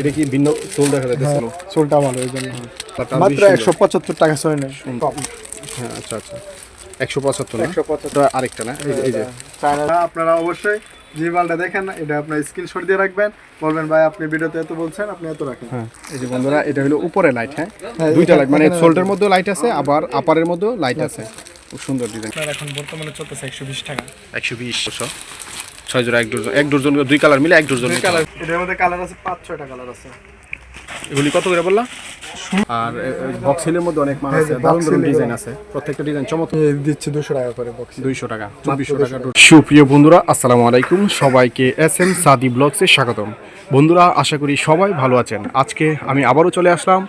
এটা কি ভিন্ন সোল দেখা যাচ্ছে চুলটা ভালো এই জন্য। মাত্র একশো পঁচাত্তর টাকা ছয় নেই হ্যাঁ আচ্ছা আচ্ছা। একশো পঁচাত্তর একশো পঁচাত্তর। আরেকটা না? এই যে- এই যে। চায়না আপনারা অবশ্যই যে মালটা দেখেন এটা আপনার স্ক্রিনশট দিয়ে রাখবেন। বলবেন ভাই আপনি ভিডিওতে এত বলছেন আপনি এত রাখেন। হ্যাঁ এই যে বন্ধুরা এটা হলো উপরে লাইট হ্যাঁ? হ্যাঁ, দুইটা লাইট মানে সোল্ডের মধ্যেও লাইট আছে আবার আপারের মধ্যেও লাইট আছে। খুব সুন্দর ডিজাইন এখন বর্তমানে চলতেছে একশো বিশ টাকা। একশো বিশ। ছয় জোড়া এক ডজন এক ডজন দুই কালার মিলে এক ডজন কালার এটার মধ্যে কালার আছে পাঁচ ছয়টা কালার আছে। এগুলি কত করে বললা? আর বক্স হিলের মধ্যে অনেক মাল আছে দারুণ দারুণ ডিজাইন আছে। প্রত্যেকটা ডিজাইন চমৎকার। দিচ্ছে দুশো টাকা করে বক্স দুইশো টাকা চব্বিশশো টাকা সুপ্রিয় বন্ধুরা আসসালামু আলাইকুম। সবাইকে এস এম সাদি ব্লগসে স্বাগতম। বন্ধুরা আশা করি সবাই ভালো আছেন। আজকে আমি আবারও চলে আসলাম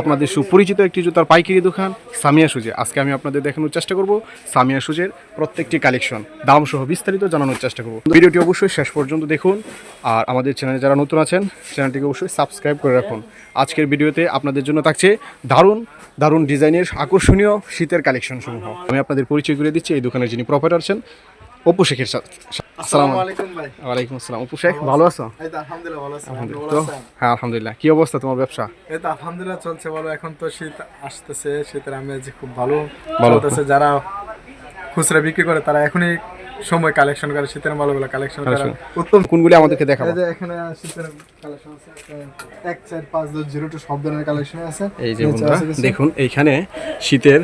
আপনাদের সুপরিচিত একটি জুতার পাইকারি দোকান, সামিয়া সুজে। আজকে আমি আপনাদের দেখানোর চেষ্টা করব সামিয়া সুজের প্রত্যেকটি কালেকশন। দাম সহ বিস্তারিত জানানোর চেষ্টা করব। ভিডিওটি অবশ্যই শেষ পর্যন্ত দেখুন। আর আমাদের চ্যানেলে যারা নতুন আছেন, চ্যানেলটিকে অবশ্যই সাবস্ক্রাইব করে রাখুন। আজকের ভিডিওতে আপনাদের জন্য থাকছে দারুণ দারুণ ডিজাইনের আকর্ষণীয় শীতের কালেকশন সমূহ আমি আপনাদের পরিচয় করে দিচ্ছি এই দোকানের যিনি প্রপারেটর আছেন অপু শেখের সাথে। আসসালামু আসসালামু আলাইকুম ভাই। আলাইকুম আসসালাম। অপু শেখ ভালো আছো? এই তো আলহামদুলিল্লাহ ভালো আছি। আপনি ভালো তো আছেন? হ্যাঁ আলহামদুলিল্লাহ। কি অবস্থা তোমার ব্যবসা? এই তো আলহামদুলিল্লাহ চলছে ভালো। এখন তো শীত আসতেছে। শীতের আমেজ খুব ভালো ভালো। যারা খুচরা বিক্রি করে তারা এখনই সময় কালেকশন করে শীতের মালগুলো কালেকশন করে উত্তম কোনগুলি আমাদেরকে দেখাবো? এই যে এখানে শীতের কালেকশন আছে এক চার পাঁচ দশ জিরো টু সব ধরনের কালেকশন আছে। এই যে বন্ধুরা দেখুন এইখানে শীতের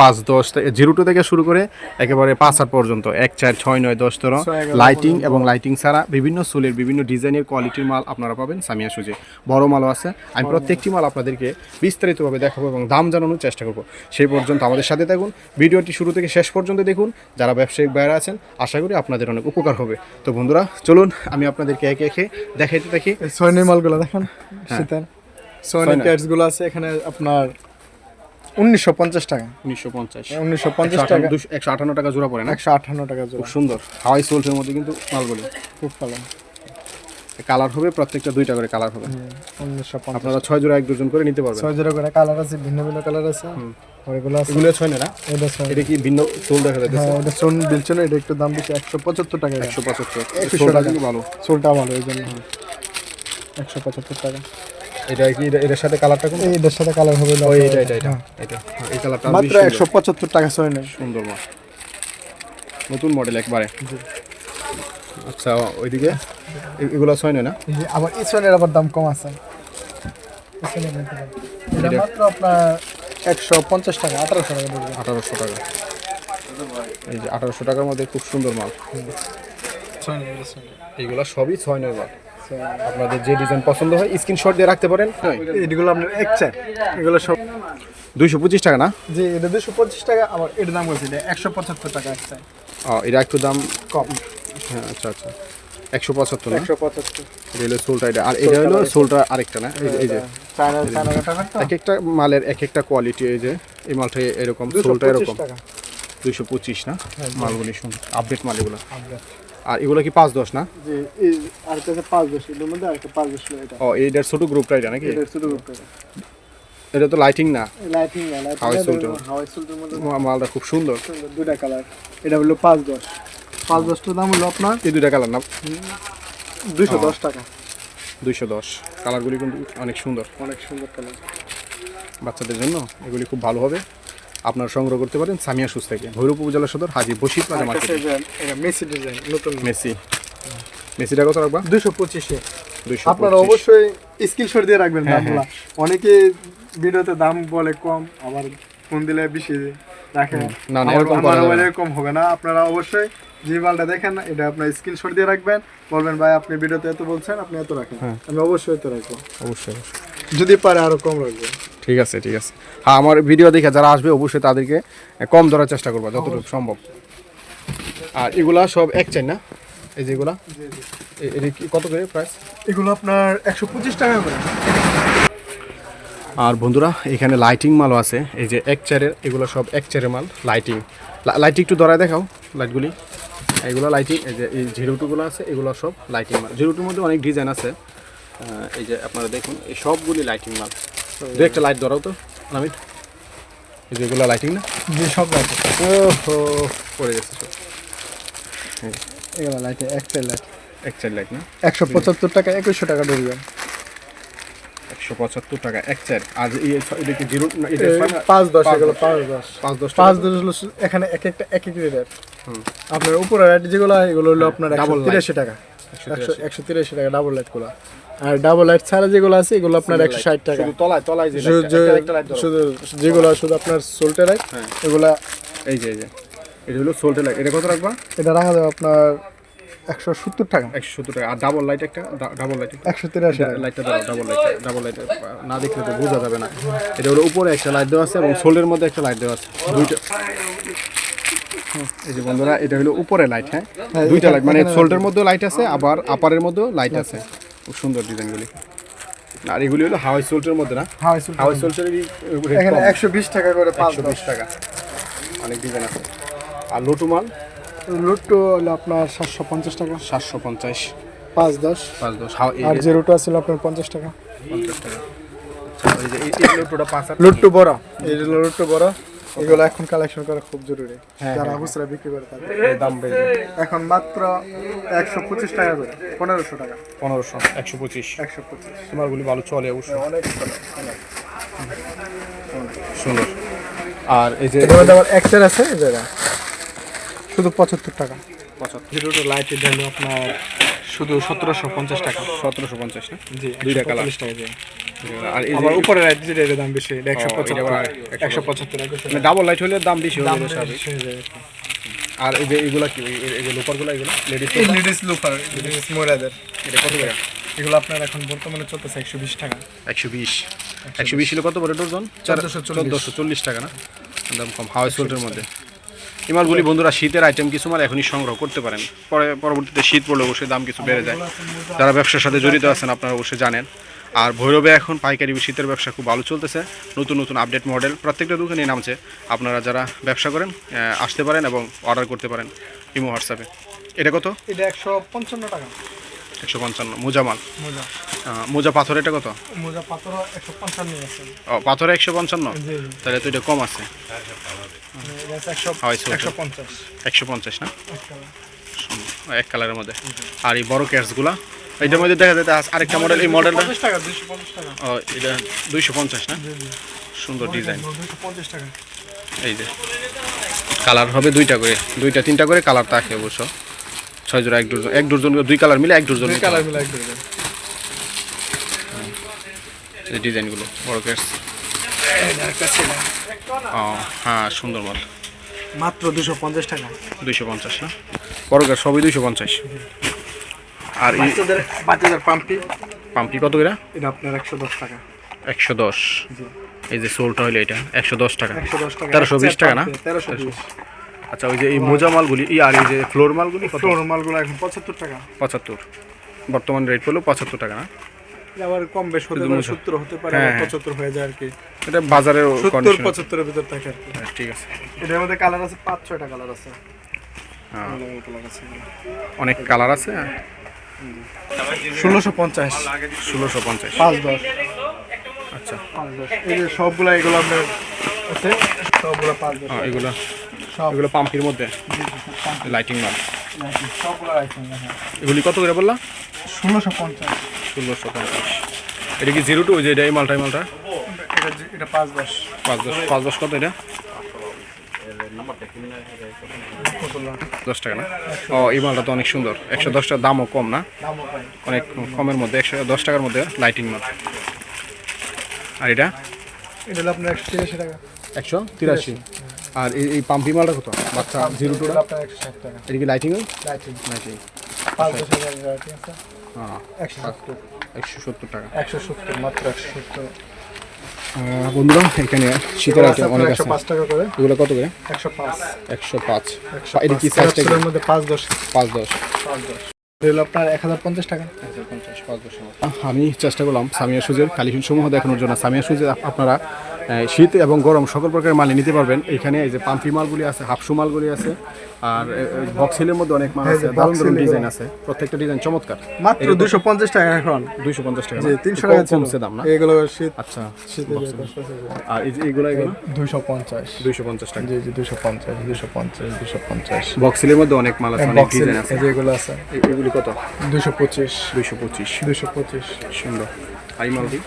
পাঁচ দশ থেকে জিরো টু থেকে শুরু করে একেবারে পাঁচ আট পর্যন্ত এক চার ছয় নয় দশ তেরো লাইটিং এবং লাইটিং ছাড়া বিভিন্ন সোলের বিভিন্ন ডিজাইনের কোয়ালিটির মাল আপনারা পাবেন সামিয়া সুজে। বড় মালও আছে। আমি প্রত্যেকটি মাল আপনাদেরকে বিস্তারিতভাবে দেখাবো এবং দাম জানানোর চেষ্টা করব। সেই পর্যন্ত আমাদের সাথে থাকুন। ভিডিওটি শুরু থেকে শেষ পর্যন্ত দেখুন। যারা ব্যবসায়িক বাইরে আছেন আশা করি আপনাদের অনেক উপকার হবে। তো বন্ধুরা চলুন আমি আপনাদেরকে একে একে দেখাইতে থাকি। এই সয়নি মালগুলো দেখেন হ্যাঁ। শীতের। ক্যাটসগুলো আছে এখানে আপনার উনিশশো পঞ্চাশ টাকা। উনিশশো পঞ্চাশ। উনিশশো পঞ্চাশ টাকা। একশো আটান্ন টাকা জোড়া পড়ে না? একশো আটান্ন টাকা জোড়া। সুন্দর। হাওয়াই সোলসের মধ্যে কিন্তু মালগুলো। খুব ভালো। কালার হবে প্রত্যেকটা দুইটা করে কালার হবে। আপনারা ছয় জোড়া এক ডজন করে নিতে পারবেন। ছয় জোড়া করে কালার আছে ভিন্ন ভিন্ন কালার আছে। এগুলো আছে এগুলো ছয় না এটা ছয়। এটা কি ভিন্ন সোল দেখা যাচ্ছে? হ্যাঁ এটা এটা একটু দাম দিচ্ছে একশো পঁচাত্তর টাকা এটা। একশো পঁচাত্তর। একশো টাকা। ভালো। সোলটা ভালো এই জন্য। একশো পঁচাত্তর টাকা। এটা কি এটা- এটার সাথে কালারটা কোন এটার সাথে কালার হবে ওই এটা এটা এটা এটা। এই কালারটা মাত্র মাত্র একশো পঁচাত্তর টাকা ছয় নেই সুন্দর নতুন মডেল একবারে। আচ্ছা ওইদিকে? এগুলো ছয় নয় না? আবার এই সোনের আবার দাম কম আছে। এটা মাত্র আপনার একশো পঞ্চাশ টাকা আঠারোশো টাকা পড়বে। আঠারোশো টাকা। এই যে আঠারোশো টাকার মধ্যে খুব সুন্দর মাল। এইগুলো সবই ছয় নয় মাল। আপনাদের যে ডিজাইন পছন্দ হয় স্ক্রিনশট দিয়ে রাখতে পারেন। এগুলো আপনার এক চার। এগুলো সব দুইশো পঁচিশ টাকা না? যে এটা দুশো পঁচিশ টাকা আবার এর দাম বলছি এটা একশো পঁচাত্তর টাকা এক চার। ও এটা একটু দাম কম। হ্যাঁ আচ্ছা আচ্ছা। একশো পঁচাত্তর একশো পঁচাত্তর। হলো সোলটা এটা আর এটা হলো সোলটা আরেকটা না? এই যে- এই যে। চায়না চায়না টাকা তো এক একটা? মালের এক একটা কোয়ালিটি এই যে। এই মালটা এরকম সোলটা এরকম। দুইশো পঁচিশ না? মালগুলি সুন্দর আপডেট মাল এগুলো। আর এগুলো কি পাঁচ দশ না? পাঁচ মধ্যে আরেকটা পাঁচ ও এইটার ছোট গ্রুপটা এটা নাকি? এটা তো লাইটিং না? লাইটিং না হাওয়াই সুলটার। মালটা খুব সুন্দর। সুন্দর দুটা কালার এটা হলো পাঁচ দশ। পাঁচ দশটার দাম হলো আপনার? এই দুইটা কালার না দুশো দশ টাকা। দুইশো দশ। কালারগুলি কিন্তু অনেক সুন্দর। অনেক সুন্দর কালার বাচ্চাদের জন্য এগুলি খুব ভালো হবে। আপনারা সংগ্রহ করতে পারেন সামিয়া সুস থেকে। Bhairab upazila Sadar Haji Basir market Messi design নতুন মেসি। মেসিটা কত রাখবা? দুশো পঁচিশে। দুইশো আপনারা অবশ্যই স্ক্রিনশট দিয়ে রাখবেন দামগুলো। অনেকে ভিডিওতে দাম বলে কম আবার ফোন দিলে বেশি রাখে। না, না। এরকম হবে না। আপনারা অবশ্যই যে মালটা দেখেন এটা আপনার স্ক্রিনশট দিয়ে রাখবেন। বলবেন ভাই আপনি ভিডিওতে এত বলছেন আপনি এত রাখেন। হ্যাঁ। আমি অবশ্যই এত রাখব। অবশ্যই যদি পারে আরও কম রাখব। ঠিক আছে ঠিক আছে। হ্যাঁ আমার ভিডিও দেখে যারা আসবে অবশ্যই তাদেরকে কম ধরার চেষ্টা করব যতটুকু সম্ভব। আর এগুলা সব এক চাই না? এই যেগুলা? এটা কি কত করে প্রাইস এগুলো আপনার একশো পঁচিশ টাকা করে। আর বন্ধুরা এখানে লাইটিং মালও আছে। এই যে এক চেয়ারের এগুলো সব এক চেয়ারের মাল লাইটিং লাইটিং একটু ধরায় দেখাও লাইটগুলি এগুলো লাইটিং এই যে এই জিরো টুগুলো আছে এগুলো সব লাইটিং মাল। জিরো টুর মধ্যে অনেক ডিজাইন আছে। এই যে আপনারা দেখুন এই সবগুলি লাইটিং মাল। দু একটা লাইট ধরাও তো আমি এই যে এগুলো লাইটিং না? যে সব আছে ওহো পড়ে গেছে সব। এগুলো লাইটে এক চার লাইট এক চার লাইট না? একশো পঁচাত্তর টাকা একুশশো টাকা ঢুকবে একশো পঁচাত্তর টাকা। এক চার আর এটা কি জিরো? পাঁচ দশ পাঁচ এগুলো দশ। পাঁচ দশ। পাঁচ দশ পাঁচ দশ হলো এখানে এক একটা এক এক রেট আপনার উপরে রেট যেগুলো হয় এগুলো হলো আপনার একশো তিরাশি টাকা। একশো একশো তিরাশি। টাকা ডাবল লাইটগুলো। আর ডাবল লাইট ছাড়া যেগুলো আছে এগুলো আপনার একশো ষাট টাকা। তলায় তলায় শুধু লাইট যেগুলো শুধু আপনার সোল্টে লাইট হ্যাঁ। এগুলা এই যে এই যে। এটা হলো সোল্টে লাইট এটা কত রাখবা? এটা রাখা যাবে আপনার একশো সত্তর টাকা। একশো সত্তর টাকা। আর ডাবল লাইট একটা ডাবল লাইট একশো তিরাশি টাকা। লাইটটা দাও ডাবল লাইট ডাবল লাইট না দেখলে তো বোঝা যাবে না। এটা হলো উপরে একটা লাইট দেওয়া আছে এবং মধ্যে একটা লাইট দেওয়া আছে। দুইটা এই যে বন্ধুরা এটা হলো উপরে লাইট হ্যাঁ? হ্যাঁ, দুইটা লাইট মানে সোল্টের মধ্যেও লাইট আছে আবার আপারের মধ্যেও লাইট আছে। খুব সুন্দর ডিজাইনগুলি। আর এগুলি হলো হাওয়াই সোল্টের মধ্যে না? হাওয়াই সোল্টের এখানে একশো বিশ টাকা করে পাঁচ একশো বিশ টাকা। অনেক ডিজাইন আছে। আর লোটু মাল? লুট্টো হলো আপনার সাতশো পঞ্চাশ টাকা। সাতশো পঞ্চাশ। পাঁচ দশ। পাঁচ দশ। আর যে জিরোটা ছিল আপনার পঞ্চাশ টাকা। পঞ্চাশ টাকা। আচ্ছা, লুট্টু বড়। এই যে লুট্টু বড়। এগুলো এখন কালেকশন করা খুব জরুরি। হ্যাঁ, যারা খুচরা বিক্রি করে তাদের। দাম বেড়ে। এখন মাত্র একশো পঁচিশ টাকা করে। পনেরোশো টাকা। পনেরোশো একশো পঁচিশ। একশো পঁচিশ। তোমারগুলি ভালো চলে অবশ্যই অনেক। সুন্দর। আর এই যে এটার মধ্যে আছে এই জায়গা শুধু পঁচাত্তর টাকা। পঁচাত্তর। আপনার শুধু সতেরোশো পঞ্চাশ টাকা। সতেরোশো পঞ্চাশ না? জি দুইটা কালার টাকা আর এই যে উপরে লাইট যেটা দাম বেশি এটা একশো পঁচাত্তর একশো পঁচাত্তর। মানে ডাবল লাইট হলে দাম বেশি দাম বেশি হয়ে যায় আর এই যে এগুলা কি এই- যে লোপারগুলো এগুলো? লেডিস লেডিস লুফার লেডিস মহিলাদের। এটা কত টাকা এগুলো আপনার এখন বর্তমানে চলতেছে একশো বিশ টাকা। একশো বিশ। একশো বিশ। হলে কত বড় ডজন? চোদ্দোশো চল্লিশ। টাকা না? দাম কম হাওয়াই সোল্টের মধ্যে। এই মালগুলি বন্ধুরা, শীতের আইটেম কিছু মাল এখনই সংগ্রহ করতে পারেন। পরে পরবর্তীতে শীত পড়লে অবশ্যই দাম কিছু বেড়ে যায়। যারা ব্যবসার সাথে জড়িত আছেন, আপনারা অবশ্যই জানেন। আর ভৈরবে এখন পাইকারি শীতের ব্যবসা খুব ভালো চলতেছে। নতুন নতুন আপডেট মডেল প্রত্যেকটা দোকানে নামছে। আপনারা যারা ব্যবসা করেন আসতে পারেন এবং অর্ডার করতে পারেন। ইমো হোয়াটসঅ্যাপে। এটা কত? এটা একশো পঞ্চান্ন টাকা। একশো পঞ্চান্ন মোজা মাল? মোজা। পাথর এটা কত? মোজা পাথর একশো পঞ্চান্ন ও পাথরে একশো পঞ্চান্ন? তাহলে তো এটা কম আছে। একশো সোল্ট একশো পঞ্চাশ। না? এক কালারের মধ্যে। আর এই বড় ক্যাটসগুলো এটার মধ্যে দেখা যায় আরেকটা মডেল এই মডেলটা ও এটা দুইশো পঞ্চাশ না? সুন্দর ডিজাইন এই যে। কালার হবে দুইটা করে দুইটা তিনটা করে কালার থাকে অবশ্য। ছয় জোড়া এক ডজন এক ডজন দুই কালার মিলে এক ডজন কালার মিলাই করে দেন এই ডিজাইনগুলো বড় ক্যাটস ও হ্যাঁ সুন্দর মাল। মাত্র দুশো পঞ্চাশ টাকা। দুইশো পঞ্চাশ না? বড় ক্যাট সবই দুইশো পঞ্চাশ। আর বাচ্চাদের বাচ্চাদের পাম্পি। কত করে? এটা আপনার একশো দশ টাকা। একশো দশ। এই যে সোলটা হইল এটা একশো দশ টাকা। দশ তেরোশো বিশ টাকা না? তেরোশো আচ্ছা ওই যে এই মোজা মালগুলি ই আর এই যে ফ্লোর মালগুলি কত? ফ্লোর মালগুলো এখন পঁচাত্তর টাকা। পঁচাত্তর। বর্তমান রেট পেল পঁচাত্তর টাকা না? আবার কম বেশ হতে পারে। সত্তর হতে পারে হ্যাঁ, হ্যাঁ। পঁচাত্তর হয়ে যায় আর কি। এটা বাজারের সত্তর পঁচাত্তরের ভিতর থাকে আর কি। ঠিক আছে। এটার মধ্যে কালার আছে পাঁচ ছয়টা কালার আছে। হ্যাঁ, অনেক কালার আছে ষোলোশো পঞ্চাশ। ষোলোশো পঞ্চাশ। পাঁচ দশ। আচ্ছা। পাঁচ দশ। এই যে সবগুলা এগুলো আপনার আছে সবগুলো পাঁচ দশ। হ্যাঁ, এগুলো। এগুলো পাম্পির মধ্যে? লাইটিং মাল হ্যাঁ এগুলি কত করে বললা? ষোলোশো পঞ্চাশ। ষোলোশো পঞ্চাশ। এটা কি জিরো টু ওই যে এটা এই মালটা মালটা? এটা পাঁচ দশ। পাঁচ দশ পাঁচ দশ কত এটা? দশ টাকা না? ও এই মালটা তো অনেক সুন্দর। একশো দশ টাকার দামও কম না? অনেক কমের মধ্যে একশো দশ টাকার মধ্যে লাইটিং মাল আর এটা? এটা হলো আপনার একশো তিরাশি টাকা। একশো তিরাশি? আর এই এই পাম্পি মালটা কত? বাচ্চা জিরো টু আপনার একশো ষাট টাকা। এটা কি লাইটিং লাইটিং লাইটিং পাঁচ দশ হাজার ঠিক আছে? হ্যাঁ। একশো সত্তর। একশো সত্তর টাকা। একশো সত্তর মাত্র একশো সত্তর। বন্ধুরা এখানে শীতের আইটেম অনেক আছে। পাঁচ টাকা করে। এগুলো কত করে? একশো পাঁচ। একশো পাঁচ। এটা কি মধ্যে পাঁচ দশ। পাঁচ দশ। পাঁচ দশ। আপনার এক হাজার পঞ্চাশ টাকা। আমি চেষ্টা করলাম সামিয়া সুজের। কালেকশন সমূহ দেখানোর জন্য। সামিয়া সুজের আপনারা শীত এবং গরম সকল প্রকারের মাল নিতে পারবেন। এখানে এই যে পাম্পি মালগুলি আছে হাফসু মালগুলি আছে আর বক্সিলের মধ্যে অনেক মাল আছে। দারুণ দারুণ ডিজাইন আছে প্রত্যেকটা ডিজাইন চমৎকার। মাত্র দুশো পঞ্চাশ টাকা এখন। দুইশো পঞ্চাশ টাকা তিনশো টাকা কমছে দাম না? এগুলো শীত আচ্ছা শীতে আর এই যে এগুলো এগুলো? দুশো পঞ্চাশ। দুইশো পঞ্চাশ টাকা। জি জি দুশো পঞ্চাশ দুশো পঞ্চাশ দুশো পঞ্চাশ। বক্সিলের মধ্যে অনেক মাল আছে অনেক ডিজাইন আছে। যেগুলো আছে। এগুলি কত? দুশো পঁচিশ। দুইশো পঁচিশ। দুশো পঁচিশ। সুন্দর। আই মালটি?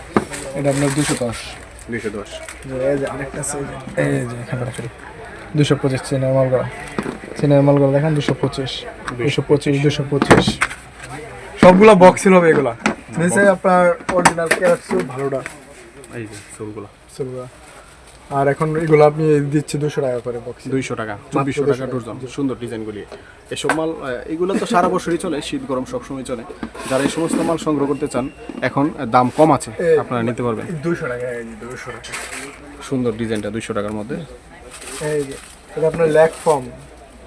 এটা আপনার দুশো দশ। দশ। এই যে আরেকটা আছে এই যে এখানে রাখেন দুশো পঁচিশ চেনের মালগড়া চেনের মালগড়া দেখেন দুশো পঁচিশ। দুশো পঁচিশ দুশো পঁচিশ। সবগুলো বক্সিল হবে এগুলা। নিচে আপনার অরিজিনাল ক্যারেট সুপ ভালোটা। এই যে সবগুলো সুপগুলো আর এখন এগুলো আপনি দিচ্ছি দুশো টাকা করে বক্স দুইশো টাকা চব্বিশশো টাকা ডজন সুন্দর ডিজাইনগুলি এসব মাল এগুলো তো সারা বছরই চলে শীত গরম সবসময় চলে। যারা এই সমস্ত মাল সংগ্রহ করতে চান এখন দাম কম আছে আপনারা নিতে পারবেন। দুশো টাকা দুশো টাকা। সুন্দর ডিজাইনটা দুইশো টাকার মধ্যে। এই যে এটা আপনার ল্যাক ফর্ম।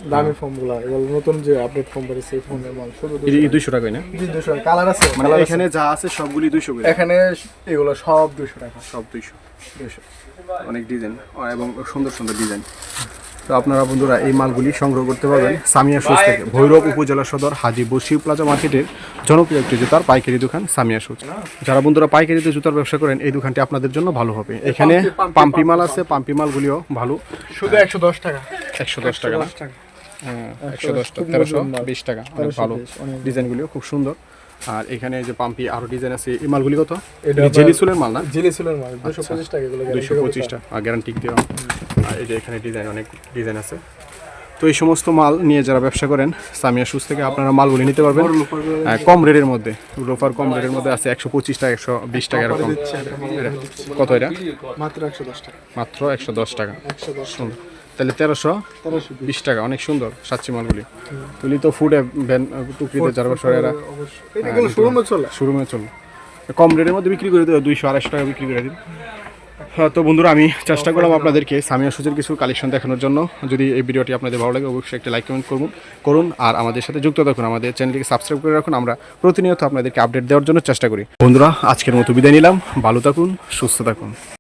দামি ফর্মগুলো এগুলো নতুন যে আপডেট ফর্ম বেরিয়েছে এই ফর্মের মাল শুধু এই দুইশো টাকাই না? দুশো কালার আছে মানে এখানে যা আছে সবগুলি দুইশো করে? এখানে এগুলো সব দুশো টাকা। সব দুইশো। দুশো অনেক ডিজাইন এবং সুন্দর সুন্দর ডিজাইন তো আপনারা বন্ধুরা এই মালগুলি সংগ্রহ করতে পারবেন সামিয়া শুজ থেকে। ভৈরব উপজেলা সদর হাজিপুর শিব প্লাজা মার্কেটের জনপ্রিয় একটি জুতার পাইকারি দোকান সামিয়া শুজ। যারা বন্ধুরা পাইকারিতে জুতার ব্যবসা করেন এই দোকানটি আপনাদের জন্য ভালো হবে। এখানে পাম্পি- মাল আছে পাম্পি। মালগুলিও ভালো। শুধু একশো দশ টাকা। একশো দশ টাকা দশ টাকা। একশো দশ তেরোশো। বিশ টাকা অনেক 1320 ভালো ডিজাইনগুলিও খুব সুন্দর। আর এখানে যে পাম্পি আরও ডিজাইন আছে এই মালগুলি কত? এটা জেলি চুলের মাল না? জিলি সিলের মাল দুশো পঁচিশ টাকা এগুলো দুইশো পঁচিশটা গ্যারান্টি দেওয়া আর এই যে এখানে ডিজাইন অনেক ডিজাইন আছে। তো এই সমস্ত মাল নিয়ে যারা ব্যবসা করেন সামিয়া শুজ থেকে আপনারা মালগুলি নিতে পারবেন। হ্যাঁ, কম রেটের মধ্যে লোফার কম রেটের মধ্যে আছে একশো পঁচিশ টাকা একশো বিশ টাকা এরকম। কত এটা? মাত্র একশো দশ টাকা। মাত্র একশো দশ টাকা। দশ সুন্দর। তাহলে তেরোশো বিশ টাকা অনেক সুন্দর সাচ্চি মালগুলি। তুলি তো ফুডে ভ্যান টুকরিতে এরা অবশ্যই। শোরুমে চলে? শোরুমে চলো। কম রেটের মধ্যে বিক্রি করে দেবো দুইশো আড়াইশো টাকা বিক্রি করে দিন। হ্যাঁ তো বন্ধুরা আমি চেষ্টা করলাম আপনাদেরকে সামিয়া সুজের কিছু কালেকশন দেখানোর জন্য। যদি এই ভিডিওটি আপনাদের ভালো লাগে অবশ্যই একটা লাইক কমেন্ট করুন করুন। আর আমাদের সাথে যুক্ত থাকুন আমাদের চ্যানেলটিকে সাবস্ক্রাইব করে রাখুন। আমরা প্রতিনিয়ত আপনাদেরকে আপডেট দেওয়ার জন্য চেষ্টা করি। বন্ধুরা আজকের মতো বিদায় নিলাম। ভালো থাকুন সুস্থ থাকুন।